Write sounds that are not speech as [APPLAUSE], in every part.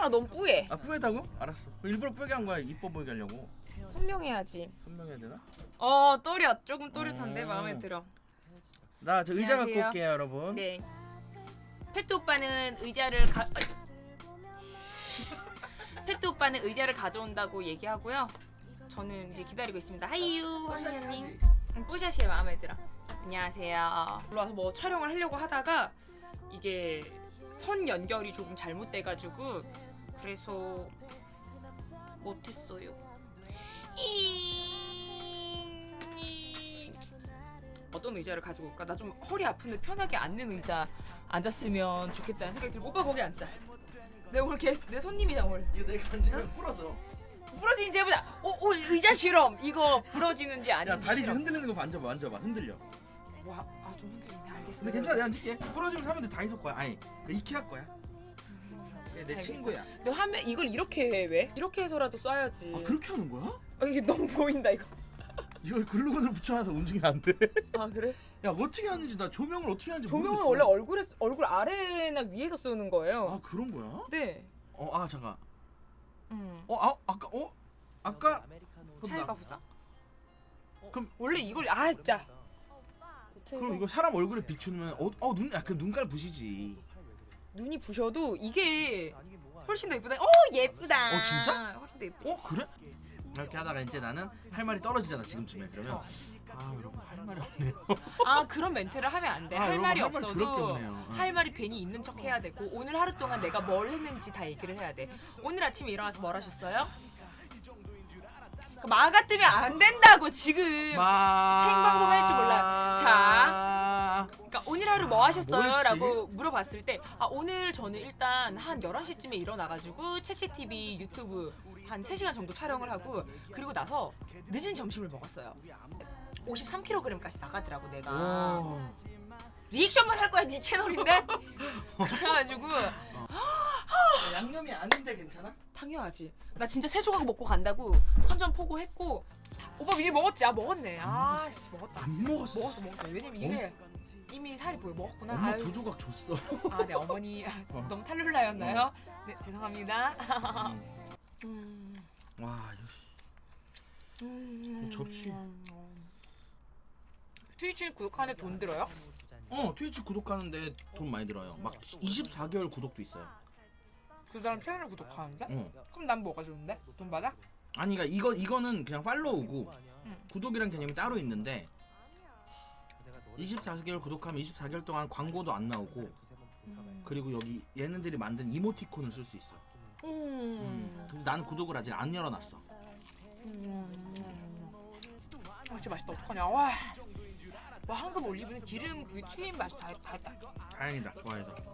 카메라가 너무 뿌예. 아 뿌에다고? 알았어. 일부러 뿌게 한 거야. 이뻐 보이게 하려고. 선명해야지. 선명해야 되나? 어 또렷 조금 또렷한데 음. 마음에 들어. 나 저 의자 갖고 안녕하세요. 올게요, 여러분. 네. 페트 오빠는 의자를 가. [LAUGHS] 페트 오빠는 의자를 가져온다고 얘기하고요. 저는 이제 기다리고 있습니다. 하이유 황현님. 뽀샤시에 마음에 들어. 안녕하세요. 올라와서 뭐 촬영을 하려고 하다가 이게 선 연결이 조금 잘못돼가지고 그래서 못했어요. 이- 어떤 의자를 가지고 올까? 나 좀 허리 아픈데 편하게 앉는 의자 앉았으면 좋겠다는 생각이 들고 오빠 거기 앉자. 내 오늘 개, 내 손님이자 오늘. 이거 내가 앉으면 부러져. 부러지는지 해보자. 오, 오 의자 실험. 이거 부러지는지 아닌지. 야 다리 지금 실험. 흔들리는 거 만져봐, 만져봐, 흔들려. 와, 아 좀 흔들리네. 알겠어. 근데 괜찮아, 내가 앉을게. 부러지면 사람들 다이소 거야. 아니, 그 이케아 거야. 얘내 알겠어. 친구야. 너 하면 이걸 이렇게 해 왜? 이렇게 해서라도 쏴야지. 아 그렇게 하는 거야? 어, 이게 너무 보인다 이거. 이걸 글루건을 붙여놔서 움직이면 안 돼. 아 그래? 야 어떻게 하는지 나 조명을 어떻게 하는지 조명은 모르겠어. 원래 얼굴에 얼굴 아래나 위에서 쏘는 거예요. 아 그런 거야? 네. 어, 아 잠깐. 음. 어, 아, 아까, 어, 아까 차이가 보자. 그럼- 원래 이걸 아 진짜. 그럼 이거 사람 얼굴에 비추면 어, 어, 눈, 약간 눈깔 부시지. 눈이 부셔도 이게 훨씬 더 예쁘다. 어 예쁘다. 어, 진짜? 훨씬 더 예쁘다. 어, 그래? 이렇게 하다가 이제 나는 할 말이 떨어지잖아 지금쯤에 그러면 아 여러분 할 말이 없네요. 아 그런 멘트를 하면 안 돼. 아, 할 여러분, 말이 할말 더럽게 없어도 없네요. 응. 할 말이 괜히 있는 척 해야 되고 오늘 하루 동안 내가 뭘 했는지 다 얘기를 해야 돼. 오늘 아침에 일어나서 뭘 하셨어요? 그 마가 뜨면 안 된다고 지금. 생방송 할 줄 몰라. 자. 뭐 하셨어요? 뭐 했지? 라고 물어봤을 때 아, 오늘 저는 일단 한 11시쯤에 일어나가지고 채채TV 유튜브 한 3시간 정도 촬영을 하고 그리고 나서 늦은 점심을 먹었어요 53kg까지 나가더라고 내가 오. 리액션만 할 거야 네 채널인데? [LAUGHS] 그래가지고 양념이 아닌데 괜찮아? 당연하지 나 진짜 세 조각 먹고 간다고 선전포고했고 오빠 이미 먹었지? 아 먹었네 아씨 먹었다 안 먹었어. 먹었어 먹었어 왜냐면 이게 이미 살이 보여 먹었구나 엄마 아유. 두 조각 줬어. 아, 네 어머니 [LAUGHS] 어. [LAUGHS] 너무 탈룰라였나요? 네 죄송합니다. 음. 음, 와 역시 음, 접시. 트위치 구독하는데 돈 들어요? 어 트위치 구독하는데 돈 많이 들어요. 막 24개월 구독도 있어요. 그 사람 채널 구독하는데? 어. 그럼 난 뭐가 좋은데? 돈 받아? 아니 그러니까 이거 이거는 그냥 팔로우고 응. 구독이란 개념이 따로 있는데 24개월 구독하면 24개월 동안 광고도 안 나오고 음. 그리고 여기 얘네들이 만든 이모티콘을 쓸 수 있어. 음. 음. 근데 난 구독을 아직 안 열어놨어. 음. 아, 진짜 맛있다. 어떡하냐. 와. 와, 황금 올리브는 기름 그 튀김 맛이 다, 다 했다. 다행이다. 좋아해서.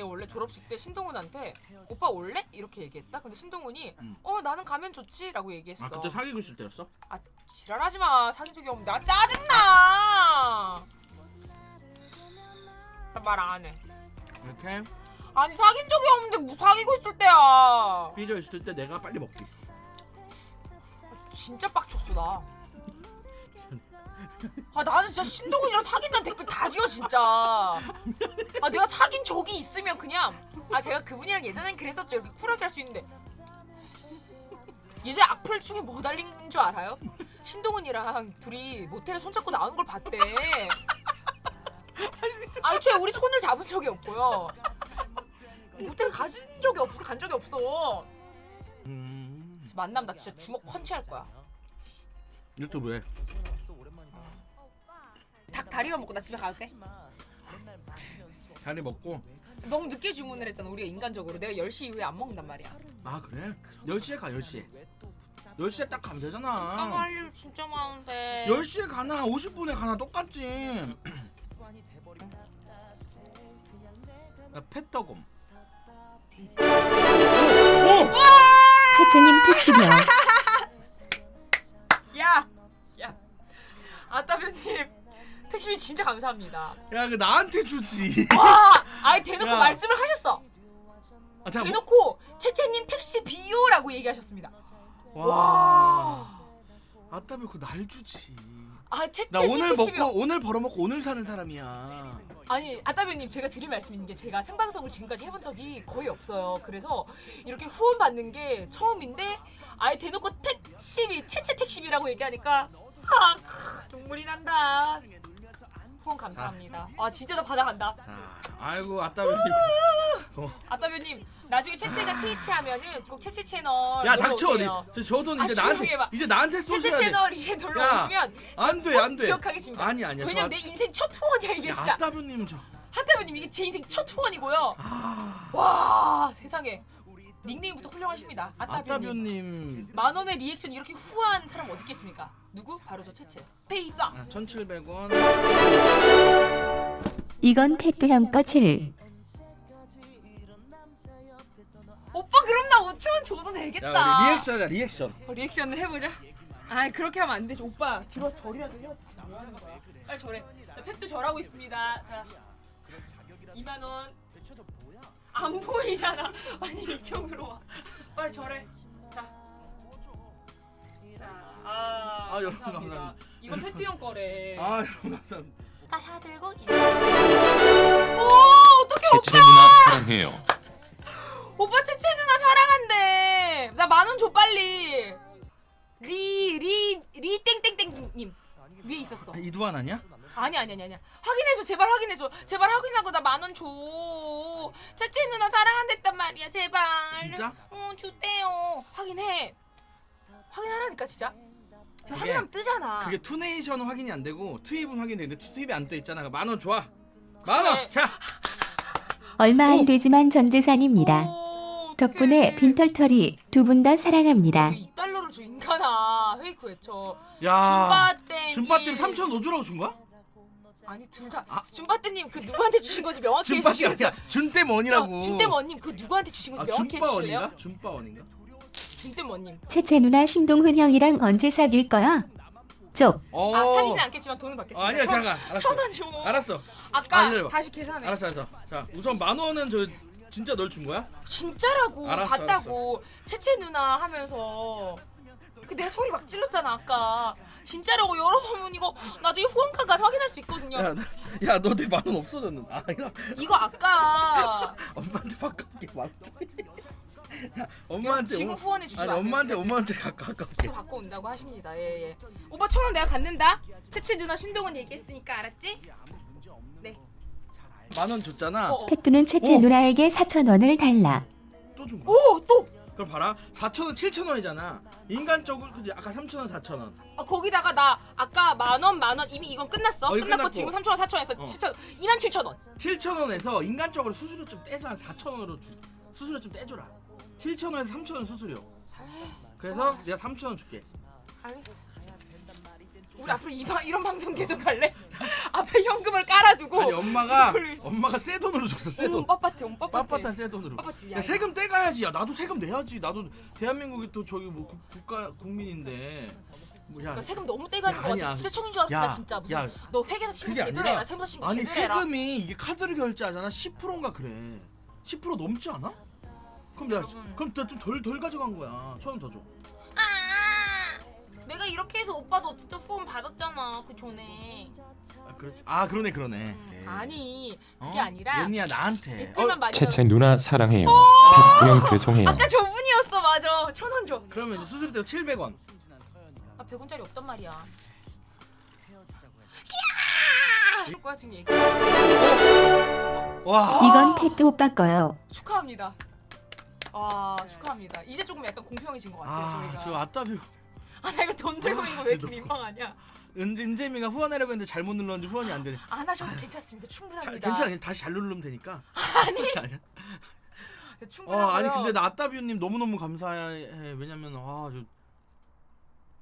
내가 원래 졸업식 때 신동훈한테 오빠 올래? 이렇게 얘기했다. 근데 신동훈이 음. 어 나는 가면 좋지라고 얘기했어. 아 그때 사귀고 있을 때였어? 아 지랄하지 마. 사귄 적이 없는데. 아 짜증나. 나 말 안 해. 이렇게 아니 사귄 적이 없는데 뭐 사귀고 있을 때야. 삐져 있을 때 내가 빨리 먹기. 진짜 빡쳤어 나. 아 나는 진짜 신동훈이랑 사귄다는 댓글 다 지워 진짜. 아 내가 사귄 적이 있으면 그냥 아 제가 그분이랑 예전엔 그랬었죠 이렇게 쿨하게 할 수 있는데 예전에 악플 중에 뭐 달린 줄 알아요? 신동훈이랑 둘이 모텔에 손잡고 나오는 걸 봤대. 아 애초에 우리 손을 잡은 적이 없고요. 모텔 가진 적이 없어 간 적이 없어. 음. 만나면 나 진짜 주먹 펀치할 거야. 유튜브에 닭 다리만 먹고 나 집에 가도 돼? 자리 먹고? 너무 늦게 주문을 했잖아 우리가 인간적으로. 내가 10시 이후에 안 먹는단 말이야. 아 그래? 10시에 가 10시에 10시에 딱 가면 되잖아. 할 일 진짜 많은데. 10시에 가나 50분에 가나 똑같지. 나 페터곰. 돼지. 오! 채채님 택시비 [LAUGHS] 택시비 진짜 감사합니다 야 그 나한테 주지 와! 아예 대놓고 야. 말씀을 하셨어 아, 자, 뭐, 대놓고 채채님 택시 비요라고 얘기하셨습니다 와 아따면 그날 주지 아 채채 나 오늘 택시 비요. 먹고 오늘 벌어먹고 오늘 사는 사람이야. 아니 아따비님 제가 드릴 말씀 있는 게 제가 생방송을 지금까지 해본 적이 거의 없어요. 그래서 이렇게 후원 받는 게 처음인데 아예 대놓고 택시비 채채 택시비라고 얘기하니까 아 크, 눈물이 난다. 후원 감사합니다. 아 진짜 나 받아간다. 자, 아이고 아따비. 어. 아따비님 나중에 채채가 트위치 하면은 꼭 채채 채널 야 놀러 닥쳐? 오세요. 저, 저돈 아, 이제 조용히 나한테 해봐. 이제 나한테 채채 쏘셔야 돼. 채널 이제 놀러 야, 오시면 안 돼, 꼭안 돼. 기억하겠습니다. 아니 아니야. 왜냐면 내 인생 첫 후원이야 이게 진짜. 아따비님 저. 한태부님 이게 제 인생 첫 후원이고요. 아. 와 세상에 닉네임부터 훌륭하십니다. 아따뷰님. 만 원의 리액션 이렇게 후한 사람 어디 있겠습니까? 누구? 바로 저 채채. 페이서. 아, 1,700원. 이건 형거 7. 오빠 그럼 나 5천 원 줘도 되겠다. 야, 우리 리액션이야, 리액션. 어, 리액션을 해보자. 아 그렇게 하면 안 되지. 오빠 뒤로 절이라도 거야? 빨리 절해. 자 팩도 절하고 있습니다. 자 2만 원. 안 보이잖아. [LAUGHS] 아니 이쪽으로 와. 빨리 절해. 자. 자, 아, 아, 여러분 감사합니다. 감사합니다. 이건 페트 형 거래. 아, 여러분 감사합니다. 아, 다 들고 이제. 오, 어떡해 채채 누나 사랑해요. [LAUGHS] 오빠 채채 누나 사랑한대. 나 만 원 줘 빨리. 리 리 리 땡땡땡님 위에 있었어. 아, 이두환 아니야? 아니 아니 아니 아니. 확인해줘 제발 확인해줘. 제발 확인하고 나 만 원 줘. 채채 누나 사랑한댔단 말이야 제발. 진짜? 어 주대요. 확인해. 확인하라니까 진짜. 저 그게- 확인하면 뜨잖아. 그게 투네이션 확인이 안 되고 투입은 확인되는데 투입이 안떠 있잖아. 만 원 좋아. 만 원. 자. 얼마 오. 안 되지만 전 재산입니다. 오, 덕분에. 빈털터리 두분 다 사랑합니다. 이 달러를 줘 인간아 페이크 외쳐 야. 줌바땡 준바팀 3천 너 주라고 준 거야? 아니 둘다 아. 줌바떼님 그 누구한테 주신 건지 명확히 해주시겠어요 아니야. 준땜원이라고. 준대머님 그 누구한테 주신 아, 건지 명확히 해주실래요? 준바원인가? 준바원인가? 준대머님 채채 누나 신동훈 형이랑 언제 사귈 거야? 쪽. 어. 아 사귀진 않겠지만 돈은 받겠습니다 아니야, 천- 잠깐. 알았어. 천원 줘 알았어. 아까 아, 기다려봐. 다시 계산해 알았어, 알았어. 자, 우선 만 원은 저 진짜 널 준 거야? 진짜라고 알았어, 봤다고 채채 누나 하면서 소리 막 찔렀잖아 아까 진짜라고 여러분 이거 나중에 후원카 가서 확인할 수 있거든요 야, 나- 야, 너내 만 원 없어졌는데. 아, 야, 이거 아까 [LAUGHS] 엄마한테 바꿔게 만 원. 야, 야, 엄마한테 지금 오- 후원해 주지 아니, 엄마한테 5만 원짜리 갖고. 또 갖고 온다고 하십니다. 예, 예. 오빠 천 원 내가 갖는다. 채채 누나 신동은 얘기했으니까 알았지? 네. 만원 줬잖아. 어, 어. 팩두는 채채 오. 누나에게 4천 원을 달라. 또준 거야. 오, 또. 그럼 봐라. 4천 원, 7천 원이잖아. 인간적으로 그지? 아까 3천 원, 4천 원. 아, 거기다가 나 아까 만 원, 만 원 이미 이건 끝났어. 어, 이거 끝났고 끝났고. 지금 3천 원, 4천 원에서 어. 7천 원, 2만 7천 원. 7천 원에서 인간적으로 수수료 좀 떼서 한 4천 원으로 주, 수수료 좀 떼줘라. 7천 원에서 3천 원 수수료. 그래서 내가 3천 원 줄게. 알겠어. 우리 앞으로 이, 방- 이런 방송 계속 할래? [LAUGHS] 앞에 현금을 깔아두고. 아니 엄마가 그걸- 엄마가 새 돈으로 줬어 새 돈. 온 빳빳해, 온 빳빳해. 빳빳한 새 돈으로. 빳빳해. 야, 세금 떼가야지. 야 나도 세금 내야지. 나도 대한민국이 또 저기 뭐 국, 국가 국민인데. 뭐 야. 그러니까 세금 너무 떼가는 야, 거 아니야. 같아. 부세청인 줄 알았어 야, 나 진짜 무슨 야, 너 회계사 신고 그게 제대로 아니라 해라 세무사 신고 아니 제대로 해라 세금이 이게 카드로 결제하잖아. 10%인가 그래. 10% 넘지 않아? 그럼 내가 여러분. 그럼 나좀덜 덜 가져간 거야. 천 원 더 줘. 아, 해서 오빠도 진짜 후원 받았잖아 그 전에 아 그렇지. 아 그러네 그러네. 네. 아니 그게 어? 아니라 연니야 나한테. 댓글만 많이 채채 누나 사랑해요. 팩 죄송해요. 아까 저분이었어 맞아 천 원 줘. 그러면 이제 수수료 떼고 700원. 아 100원짜리 없단 말이야. 이야! 거야 지금 얘기. 와. 이건 팩도 오빠 거요. 축하합니다. 와 축하합니다. 이제 조금 약간 공평해진 것 같아요 아, 저 저희가. 아따뷰. 아 나 이거 돈 들고 아, 있는 거왜 이렇게 진짜 민망하냐? 은재 은재미가 후원하려고 했는데 잘못 눌렀는지 후원이 안 되네. 안 하셔도 괜찮습니다. 자, 충분합니다. 괜찮아. 다시 잘 누르면 되니까. 아니 아니야. 네, 어, 충분하고요. 아니 근데 나 아따뷰님 너무 너무 감사해. 왜냐면 아 저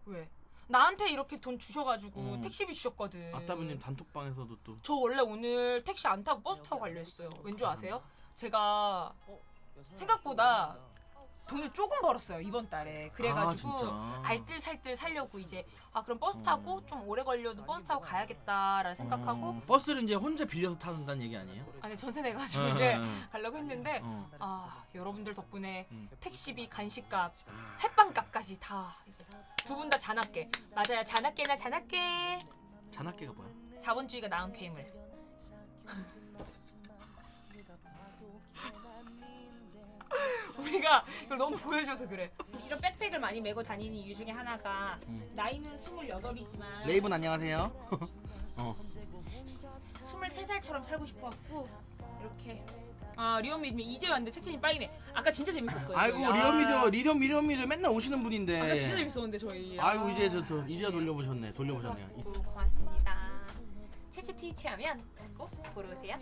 왜? 나한테 이렇게 돈 주셔가지고 어. 택시비 주셨거든. 아따뷰님 단톡방에서도 또 저 원래 오늘 택시 안 타고 버스 타고 가려 했어요. 왠 줄 아세요? 제가 생각보다 돈을 조금 벌었어요 이번 달에. 그래가지고 아, 진짜? 알뜰살뜰 살려고 이제 아 그럼 버스 어. 타고 좀 오래 걸려도 버스 타고 가야겠다라는 생각하고 어, 버스를 이제 혼자 빌려서 타는다는 얘기 아니에요? 아니 전세 내가지고 어, 이제 어, 어. 가려고 했는데 어. 아 여러분들 덕분에 음. 택시비 간식값 햇반값까지 다 이제 두 분 다 잔악계 맞아요 잔악계나 잔악계 잔악계가 뭐야? 자본주의가 낳은 괴물. 우리가 이걸 너무 보여줘서 그래. 이런 백팩을 많이 메고 다니는 이유 중에 하나가 음. 나이는 28이지만 레이븐 안녕하세요. [LAUGHS] 어. 23살처럼 살고 싶어갖고 이렇게 아 리온 미디어 이제 왔는데 채팅이 빠이네. 아까 진짜 재밌었어요. 아이고 저희. 리얼 아, 미디어 리얼 미디어 미디어 맨날 오시는 분인데. 아까 진짜 재밌었는데 저희. 아이고 이제 저, 저 이제야 돌려보셨네. 돌려보셨네요. 이- 고- 고맙습니다. 채채 트위치 하면 꼭 보러 오세요.